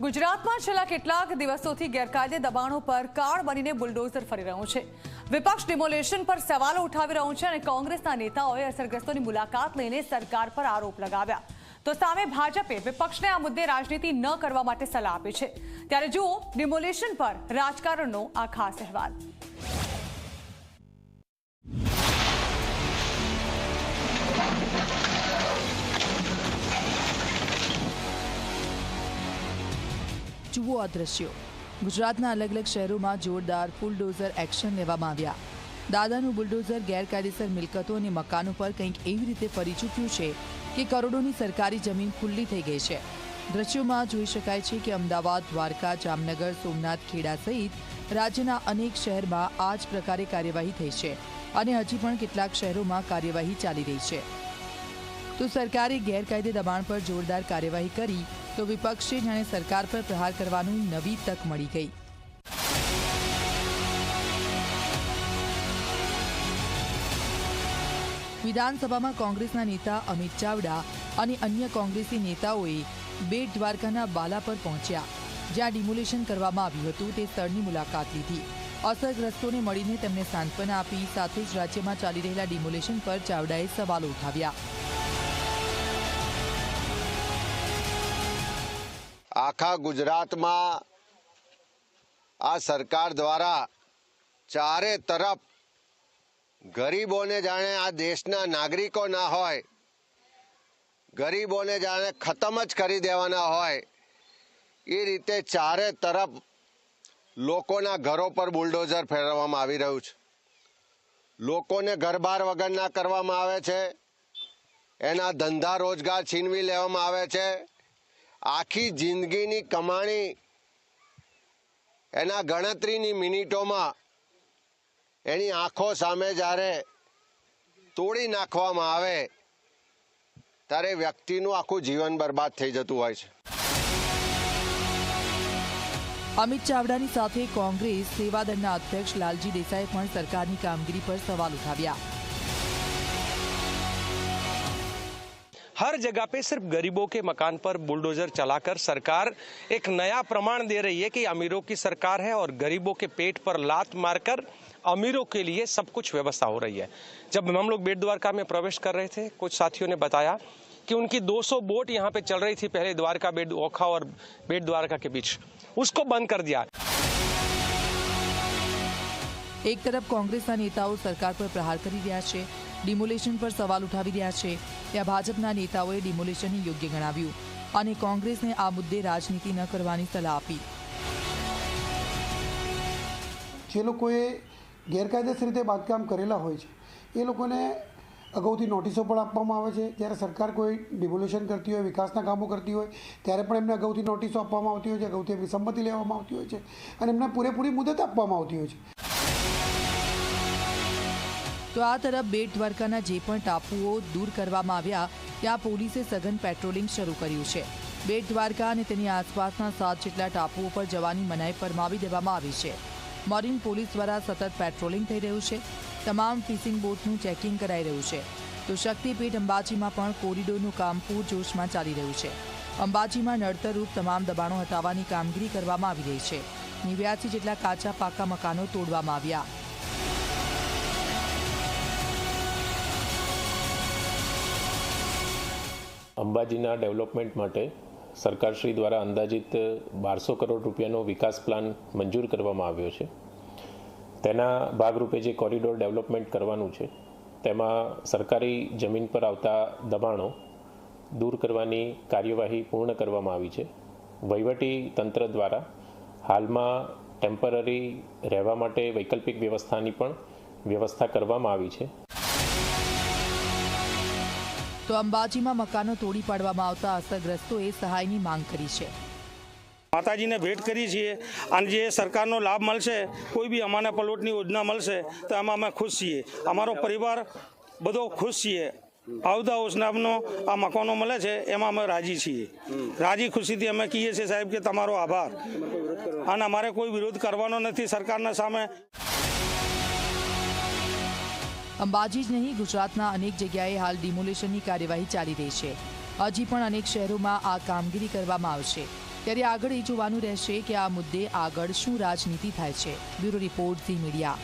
ગુજરાતમાં છેલ્લા કેટલાક દિવસોથી ગેરકાયદે દબાણો પર કાળ બનીને બુલડોઝર ફરી રહ્યું છે. વિપક્ષ ડિમોલેશન પર સવાલો ઉઠાવી રહ્યું છે અને કોંગ્રેસના નેતાઓએ અસરગ્રસ્તોની મુલાકાત લઈને સરકાર પર આરોપ લગાવ્યા. તો સામે ભાજપે વિપક્ષને આ મુદ્દે રાજનીતિ ન કરવા માટે સલાહ આપી છે. ત્યારે જુઓ, ડિમોલેશન પર રાજકારણનો આ ખાસ અહેવાલ. જુઓ આ દ્રશ્યો ગુજરાતના અલગ અલગ શહેરોમાં જોરદાર બુલડોઝર એક્શન લેવામાં આવ્યા. દાદાનું બુલડોઝર ગેરકાયદેસર મિલકતો અને મકાનો પર કંઈક એવી રીતે ફરી ચૂક્યું છે કે કરોડોની સરકારી જમીન ખુલ્લી થઈ ગઈ છે. દ્રશ્યોમાં જોઈ શકાય છે કે અમદાવાદ, દ્વારકા, જામનગર, સોમનાથ, ખેડા સહિત રાજ્યના અનેક શહેરમાં આ જ પ્રકારે કાર્યવાહી થઈ છે અને હજી પણ કેટલાક શહેરોમાં કાર્યવાહી ચાલી રહી છે. તો સરકારે ગેરકાયદે દબાણ પર જોરદાર કાર્યવાહી કરી તો વિપક્ષે જાણે સરકાર પર પ્રહાર કરવાની નવી તક મળી ગઈ. વિધાનસભામાં કોંગ્રેસના નેતા અમિત ચાવડા અને અન્ય કોંગ્રેસી નેતાઓએ બેટ દ્વારકાના બાલા પર પહોંચ્યા. જ્યાં ડિમોલેશન કરવામાં આવ્યું હતું, તે સ્થળની મુલાકાત લીધી. અસરગ્રસ્તોને મળીને તેમને સાંત્વના આપી સાથે જ રાજ્યમાં ચાલી રહેલા ડિમોલેશન પર ચાવડાએ સવાલો ઉઠાવ્યા. આખા ગુજરાતમાં આ સરકાર દ્વારા ચારે તરફ ગરીબોને જાણે આ દેશના નાગરિકો ના હોય, ગરીબોને જાણે ખતમ જ કરી દેવાના હોય, એ રીતે ચારે તરફ લોકોના ઘરો પર બુલડોઝર ફેરવવામાં આવી રહ્યું છે. લોકોને ઘરબાર વગરના કરવામાં આવે છે, એના ધંધા રોજગાર છીનવી લેવામાં આવે છે આખી જિંદગીની કમાણી એના ગણતરીની મિનિટોમાં એની આંખો સામે જ્યારે તોડી નાખવામાં આવે, ત્યારે વ્યક્તિનું આખું જીવન બરબાદ થઈ જતું હોય છે. અમિત ચાવડાની સાથે કોંગ્રેસ સેવાદળના અધ્યક્ષ લાલજી દેસાઈ પણ સરકારની કામગીરી પર સવાલ ઉઠાવ્યા. हर जगह पे सिर्फ गरीबों के मकान पर बुलडोजर चलाकर सरकार एक नया प्रमाण दे रही है कि अमीरों की सरकार है और गरीबों के पेट पर लात मारकर अमीरों के लिए सब कुछ व्यवस्था हो रही है जब हम लोग बेट द्वारका में प्रवेश कर रहे थे कुछ साथियों ने बताया कि उनकी 200 बोट यहाँ पे चल रही थी पहले द्वारका बेट ओखा और बेट द्वारका के बीच उसको बंद कर दिया એક તરફ કોંગ્રેસના નેતાઓ સરકાર પર પ્રહાર કરી રહ્યા છે ડિમોલેશન પર સવાલ ઉઠાવી રહ્યા છે. ત્યાં ભાજપના નેતાઓએ ડિમોલેશનને યોગ્ય ગણાવ્યું અને કોંગ્રેસને આ મુદ્દે રાજનીતિ ન કરવાની સલાહ આપી. જે લોકોએ ગેરકાયદેસર રીતે બાંધકામ કરેલા હોય છે, એ લોકોને અગાઉથી નોટિસો પણ આપવામાં આવે છે. જ્યારે સરકાર કોઈ ડિમોલેશન કરતી હોય, વિકાસના કામો કરતી હોય, ત્યારે પણ એમને અગાઉથી નોટિસો આપવામાં આવતી હોય છે, અગાઉથી એમની સંમતિ લેવામાં આવતી હોય છે અને એમને પૂરેપૂરી મુદત આપવામાં આવતી હોય છે. તો આ તરફ બેટ દ્વારકાના જે પણ ટાપુઓ દૂર કરવામાં આવ્યા, ત્યાં પોલીસે સઘન પેટ્રોલિંગ શરૂ કર્યું છે. બેટ દ્વારકા અને તેની આસપાસના સાત જેટલા ટાપુઓ પર જવાની મનાઈ ફરમાવી દેવામાં આવી છે. મરીન પોલીસ દ્વારા સતત પેટ્રોલિંગ થઈ રહ્યું છે. તમામ ફિશિંગ બોટનું ચેકિંગ કરાઈ રહ્યું છે. તો શક્તિપીઠ અંબાજીમાં પણ કોરિડોરનું કામ પૂરજોશમાં ચાલી રહ્યું છે. અંબાજીમાં નડતરરૂપ તમામ દબાણો હટાવવાની કામગીરી કરવામાં આવી રહી છે. નેવ્યાસી જેટલા કાચા પાકા મકાનો તોડવામાં આવ્યા. અંબાજીના ડેવલપમેન્ટ માટે સરકારશ્રી દ્વારા અંદાજિત બારસો કરોડ રૂપિયાનો વિકાસ પ્લાન મંજૂર કરવામાં આવ્યો છે. તેના ભાગરૂપે જે કોરિડોર ડેવલપમેન્ટ કરવાનું છે, તેમાં સરકારી જમીન પર આવતા દબાણો દૂર કરવાની કાર્યવાહી પૂર્ણ કરવામાં આવી છે. વહીવટી તંત્ર દ્વારા હાલમાં ટેમ્પરરી રહેવા માટે વૈકલ્પિક વ્યવસ્થાની પણ વ્યવસ્થા કરવામાં આવી છે. તો અંબાજીમાં મકાનો તોડી પાડવામાં આવતા અસરગ્રસ્તોએ સહાયની માંગ કરી છે. માતાજીને ભેટ કરી છીએ અને જે સરકારનો લાભ મળશે, કોઈ બી અમાને પલોટની યોજના મળશે, તો એમાં અમે ખુશ છીએ. અમારો પરિવાર બધો ખુશ છીએ. આવતા નામનો આ મકાનો મળે છે, એમાં અમે રાજી છીએ. રાજી ખુશીથી અમે કહીએ છીએ સાહેબ કે તમારો આભાર. અને અમારે કોઈ વિરોધ કરવાનો નથી સરકારના સામે. અંબાજી જ નહીં, ગુજરાતના અનેક જગ્યાએ હાલ ડિમોલેશનની કાર્યવાહી ચાલી રહી છે. હજી પણ અનેક શહેરોમાં આ કામગીરી કરવામાં આવશે. ત્યારે આગળ એ જોવાનું રહેશે કે આ મુદ્દે આગળ શું રાજનીતિ થાય છે. Bureau report the media.